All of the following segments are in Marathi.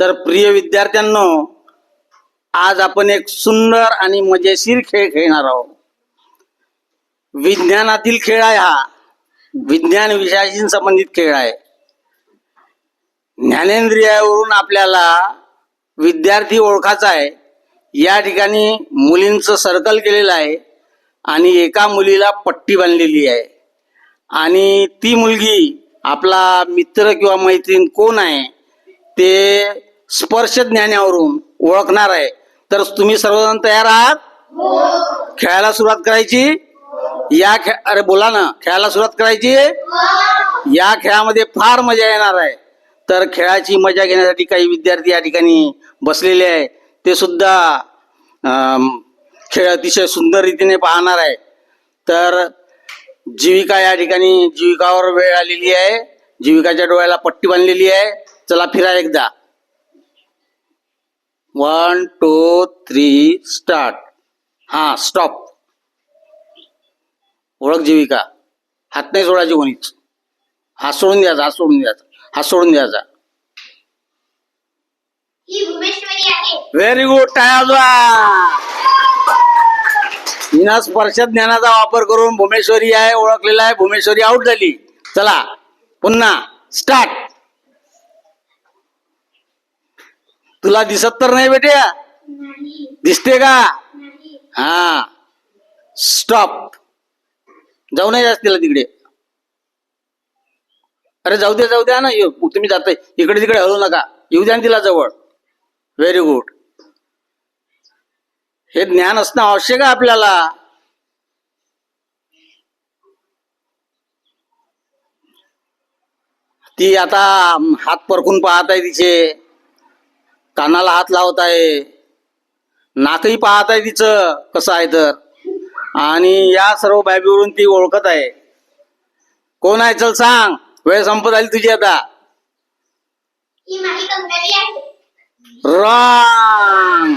तर प्रिय विद्यार्थ्यांनो आज आपण एक सुंदर आणि मजेशीर खेळ खेळणार आहोत. विज्ञानातील खेळ आहे हा. विज्ञान विषयाशी संबंधित खेळ आहे. ज्ञानेंद्रियावरून आपल्याला विद्यार्थी ओळखायचा आहे. या ठिकाणी मुलींचं सर्कल केलेलं आहे आणि एका मुलीला पट्टी बांधलेली आहे. आणि ती मुलगी आपला मित्र किंवा मैत्रीण कोण आहे ते स्पर्श ज्ञानावरून ओळखणार आहे. तर तुम्ही सर्वजण तयार आहात? खेळायला सुरुवात करायची? या खे अरे बोला ना खेळायला सुरुवात करायची? या खेळामध्ये फार मजा येणार आहे. तर खेळाची मजा घेण्यासाठी काही विद्यार्थी या ठिकाणी बसलेले आहे. ते सुद्धा खेळ अतिशय सुंदर रीतीने पाहणार आहे. तर जीविका या ठिकाणी जीविकावर वेळ आलेली आहे. जीविकाच्या डोळ्याला पट्टी बांधलेली आहे. चला फिरा एकदा. वन टू थ्री स्टार्ट हा स्टॉप ओळख जीविका हात नाही सोडायची कोणीच. हात सोडून द्यायचा हात सोडून द्यायचा हात सोडून द्यायचा ही व्हेरी गुड हिना स्पर्श ज्ञानाचा वापर करून भूमेश्वरी आहे ओळखलेला आहे. भूमेश्वरी आउट झाली. चला पुन्हा स्टार्ट तुला दिसत तर नाही बेटे? दिसते का? नाही. हा. स्टॉप जाऊ नाही जास्त तिला तिकडे. अरे जाऊ द्या जाऊ द्या ना. ये, तुम्ही जाताय. इकडे तिकडे हलू नका. येऊ द्या ना तिला जवळ. व्हेरी गुड हे ज्ञान असणं आवश्यक आहे आपल्याला. ती आता हात परखून पाहत आहे तिचे. कानाला हात लावत आहे नाकही पाहत आहे तिचं कसं आहे तर. आणि या सर्व बाबीवरून ती ओळखत आहे. कोण आहे? चल सांग. वेळ संपत आली तुझी आता. रॉंग.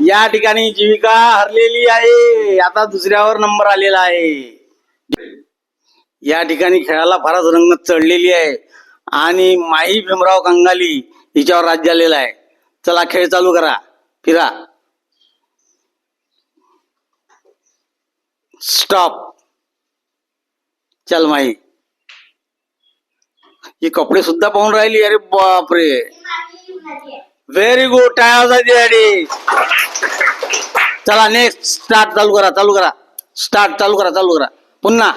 या ठिकाणी जीविका हरलेली आहे. आता दुसऱ्यावर नंबर आलेला आहे. या ठिकाणी खेळाला फारच रंगत चढलेली आहे. आणि माई भीमराव कंगाली हिच्यावर राज्य आलेलं आहे. चला खेळ चालू करा. फिरा. स्टॉप चल माई. ही कपडे सुद्धा पाहून राहिली अरे बापरे. व्हेरी गुड टाळ्या चला नेक्स्ट स्टार्ट चालू करा चालू करा. स्टार्ट चालू करा चालू करा. पुन्हा.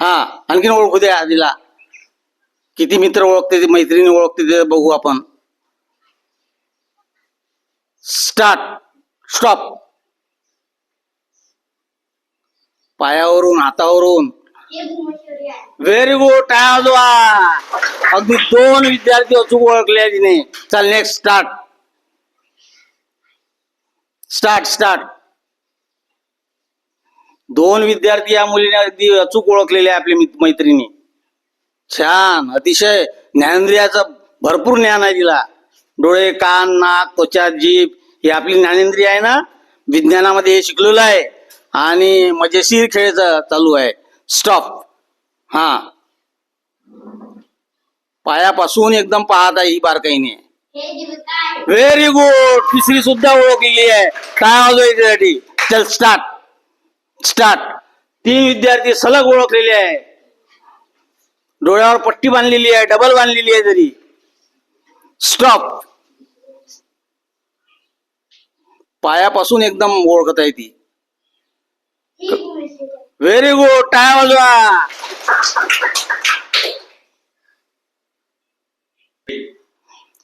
हा आणखीन ओळखू द्या तिला किती मित्र ओळखते ते मैत्रिणी ओळखते ते बघू आपण. स्टार्ट. स्टॉप. पायावरून हातावरून. व्हेरी गुड टाळ्या अगदी दोन विद्यार्थी अचूक ओळखले तिने. चल नेक्स्ट स्टार्ट स्टार्ट स्टार्ट दोन विद्यार्थी या मुलीने अगदी अचूक ओळखलेले आहे आपली मैत्रिणी. छान अतिशय ज्ञानेंद्रियाचं भरपूर ज्ञान आहे तिला. डोळे कान नाक त्वचा जीभ ही आपली ज्ञानेंद्रिय आहे ना? विज्ञानामध्ये हे शिकलेलं आहे. आणि मजेशीर खेळ चालू आहे. स्टॉप हा. पायापासून एकदम पाहत आहे ही बारकाईने. व्हेरी गुड तिसरी सुद्धा ओळखलेली आहे. काय वाजवायच्यासाठी चल स्टार्ट स्टार्ट तीन विद्यार्थी सलग ओळखलेले आहे. डोळ्यावर पट्टी बांधलेली आहे. डबल बांधलेली आहे तरी. स्टॉप पायापासून एकदम ओळखत आहे ती. भुवनेश्वरी आहे. व्हेरी गुड टाळ्या वाजवा.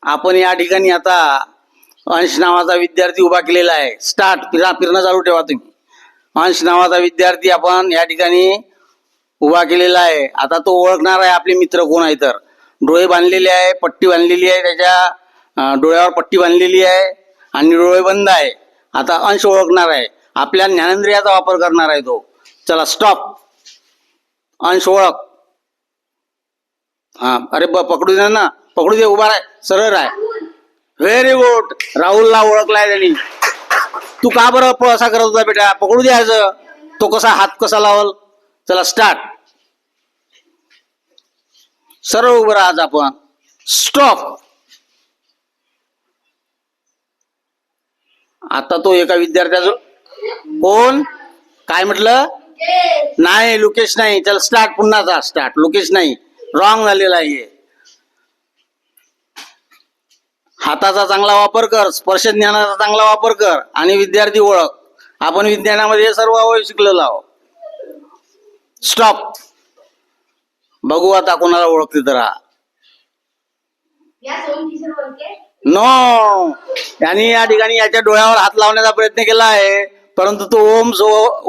आपण या ठिकाणी आता अंश नावाचा विद्यार्थी उभा केलेला आहे. स्टार्ट फिरा फिरणं चालू ठेवा तुम्ही. अंश नावाचा विद्यार्थी आपण या ठिकाणी उभा केलेला आहे. आता तो ओळखणार आहे आपले मित्र कोण आहे तर. डोळे बांधलेले आहे पट्टी बांधलेली आहे त्याच्या डोळ्यावर पट्टी बांधलेली आहे आणि डोळे बंद आहे. आता अंश ओळखणार आहे. आपल्या ज्ञानेंद्रियाचा वापर करणार आहे तो. चला स्टॉप अंश ओळख. हा अरे ब पकडू दे ना. पकडू दे उभा राह. सरळ आहे व्हेरी गुड राहुलला ओळखलाय त्यांनी. तू का बरं असा करत होता बेटा? पकडू द्यायचं तो कसा हात कसा लावल? चला स्टार्ट सरळ उभं राहत आपण. स्टॉप आता तो एका विद्यार्थ्याचं. कोण? काय म्हटलं? नाही लोकेश नाही. चल स्टार्ट पुन्हा स्टार्ट लोकेश नाही. रॉंग झालेला आहे. हाताचा चांगला वापर कर स्पर्श ज्ञानाचा चांगला वापर कर आणि विद्यार्थी ओळख. आपण विज्ञानामध्ये सर्व अवयव शिकलेलो आहोत. स्टॉप बघू आता कोणाला ओळखते तर हा. नो यांनी या ठिकाणी याच्या डोळ्यावर हात लावण्याचा प्रयत्न केला आहे. परंतु तो ओम सो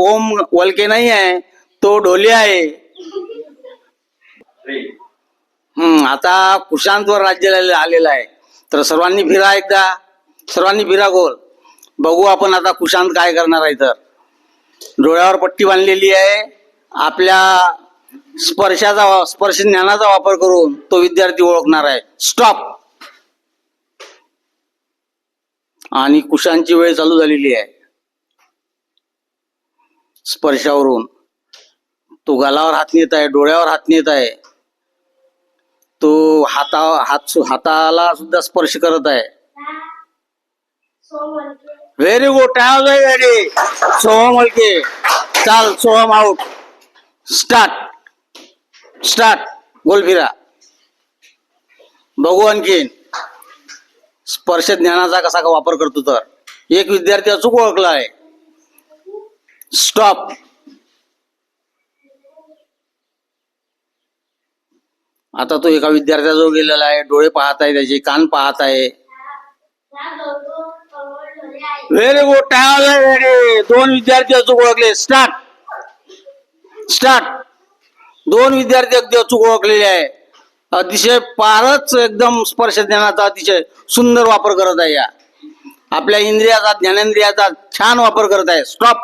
ओम वलके नाही आहे तो ढोली आहे. हम्म आता कुशांतवर राज्य आलेला आलेलं आहे. तर सर्वांनी फिरा एकदा. सर्वांनी फिरा गोल बघू आपण आता कुशांत काय करणार आहे तर. डोळ्यावर पट्टी बांधलेली आहे. आपल्या स्पर्शाचा स्पर्श ज्ञानाचा वापर करून तो विद्यार्थी ओळखणार आहे. स्टॉप आणि कुशांची वेळ चालू झालेली आहे. स्पर्शावरून. तो गालावर हात नेत आहे डोळ्यावर हात नेत आहे. तो हाता हात हाताला सुद्धा स्पर्श करत आहे. Very good time very Soham हलके. चाल सोहम आउट स्टार्ट स्टार्ट गोल फिरा बघू आणखीन. स्पर्श ज्ञानाचा कसा का वापर करतो तर? एक विद्यार्थी अचूक ओळखला आहे स्टॉप आता तो एका विद्यार्थ्याजवळ गेलेला आहे. डोळे पाहत आहे त्याचे कान पाहत आहे. व्हेरी गुड टाइम दोन विद्यार्थी अचूक ओळखले. स्टार्ट स्टार्ट दोन विद्यार्थी अगदी अचूक ओळखलेले आहे. अतिशय फारच एकदम स्पर्श ज्ञानाचा अतिशय सुंदर वापर करत आहे या. आपल्या इंद्रियाचा ज्ञानेंद्रियाचा छान वापर करत आहे. स्टॉप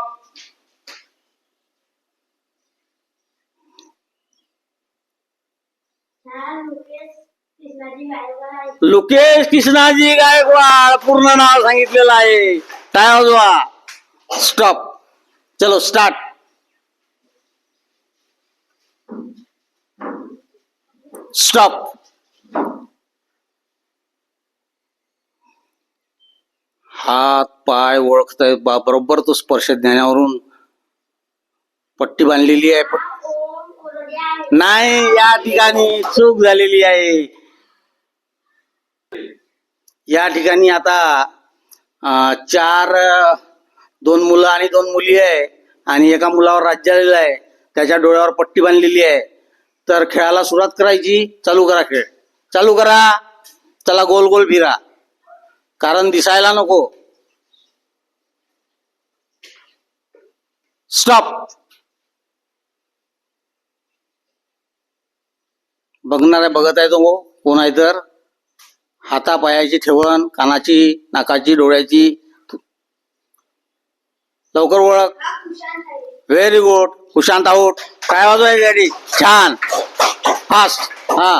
लोकेश कृष्णाजी गायकवाड लुकेश कृष्णाजी गायकवाड पूर्ण नाव सांगितलेलं आहे. काय हो स्टॉप चलो स्टार्ट स्टॉप हात पाय ओळखताय. बरोबर तो स्पर्श ज्ञानावरून पट्टी बांधलेली आहे. नाही या ठिकाणी चूक झालेली आहे. या ठिकाणी आता चार दोन मुलं आणि दोन मुली आहे आणि एका मुलावर राज्य आलेलं आहे. त्याच्या डोळ्यावर पट्टी बांधलेली आहे. तर खेळाला सुरुवात करायची. चालू करा खेळ. चालू करा. चला गोल गोल फिरा. कारण दिसायला नको. स्टॉप बघणार आहे बघत आहे तो कोण आहे तर. हातापायाची ठेवण कानाची नाकाची डोळ्याची. लवकर ओळख. व्हेरी गुड कुशांत आऊट काय वाजवाय गाडी छान फास्ट हा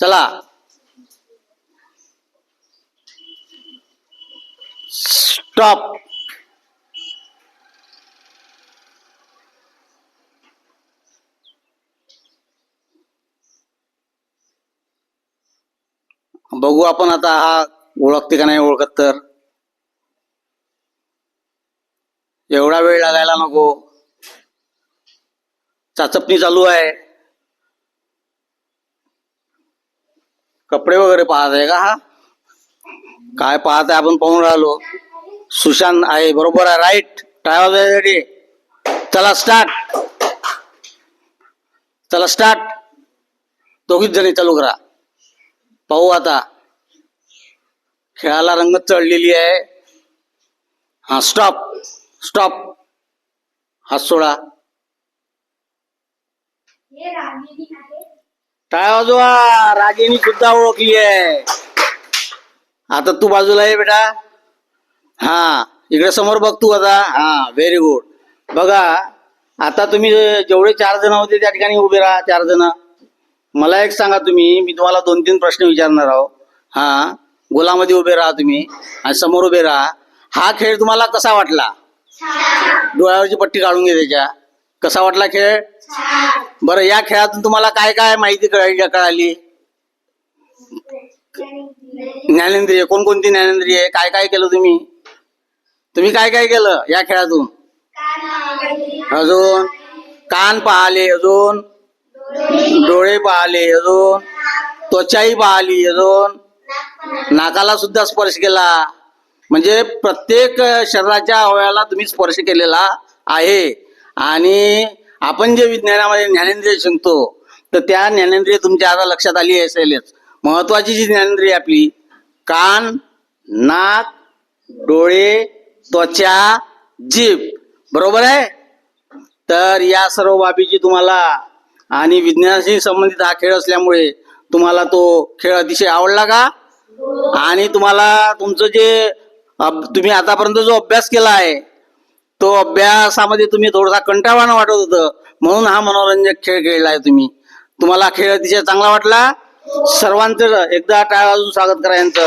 चला स्टॉप बघू आपण आता हा ओळखते का नाही ओळखत तर. एवढा वेळ लागायला नको. चाचपणी चालू आहे. कपडे वगैरे पाहत आहे का हा? काय पाहत आहे आपण पाहून राहिलो. सुशांत आहे बरोबर आहे राईट ट्रॅव्हल रेडी चला स्टार्ट चला स्टार्ट दोघीच जणी चालू करा. पाहू आता. खेळाला रंगत चढलेली आहे. हा स्टॉप स्टॉप हात सोडा. टाळ वाजवा रागिनी सुद्धा ओळखली आहे. आता तू बाजूला आहे बेटा. हा इकडे समोर बघ तू आता. हा व्हेरी गुड बघा आता तुम्ही जेवढे चार जण होते त्या ठिकाणी उभे राहा चार जण. मला एक सांगा तुम्ही मी तुम्हाला दोन तीन प्रश्न विचारणार आहो. हा गोलामध्ये उभे राहा तुम्ही आणि समोर उभे राहा. हा खेळ तुम्हाला कसा वाटला? डोळ्यावरची पट्टी काढून घे त्याच्या. कसा वाटला खेळ? बरं या खेळातून तुम्हाला काय काय माहिती कळाली कळाली? ज्ञानेंद्रिय कोणकोणती ज्ञानेंद्रिय काय काय केलं तुम्ही? तुम्ही काय काय केलं या खेळातून? अजून? कान पाहले अजून? डोळे पाहले अजून? त्वचाही पाहली अजून? नाकाला सुद्धा स्पर्श केला. म्हणजे प्रत्येक शरीराच्या अवयवाला तुम्ही स्पर्श केलेला आहे. आणि आपण जे विज्ञानामध्ये ज्ञानेंद्रिय शिकतो तर त्या ज्ञानेंद्रिय तुमच्या आता लक्षात आली असेलच. महत्वाची जी ज्ञानेंद्रिय आपली कान नाक डोळे त्वचा जीभ. बरोबर आहे? तर या सर्व बाबीची तुम्हाला आणि विज्ञानाशी संबंधित हा खेळ असल्यामुळे तुम्हाला तो खेळ अतिशय आवडला का? आणि तुम्हाला तुमचं जे तुम्ही आतापर्यंत जो अभ्यास केला आहे तो अभ्यासामध्ये तुम्ही थोडासा कंटाळवाणं वाटत होतं. म्हणून हा मनोरंजक खेळ खेळलाय तुम्ही. तुम्हाला खेळ अतिशय चांगला वाटला? सर्वांचं एकदा टाळ अजून स्वागत करा यांचं.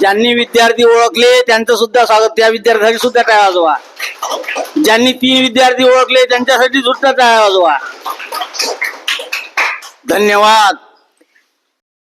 ज्यांनी विद्यार्थी ओळखले त्यांचं सुद्धा स्वागत त्या विद्यार्थ्यांसाठी सुद्धा टाळ वाजवा. ज्यांनी तीन विद्यार्थी ओळखले त्यांच्यासाठी सुद्धा टाळ वाजवा. धन्यवाद.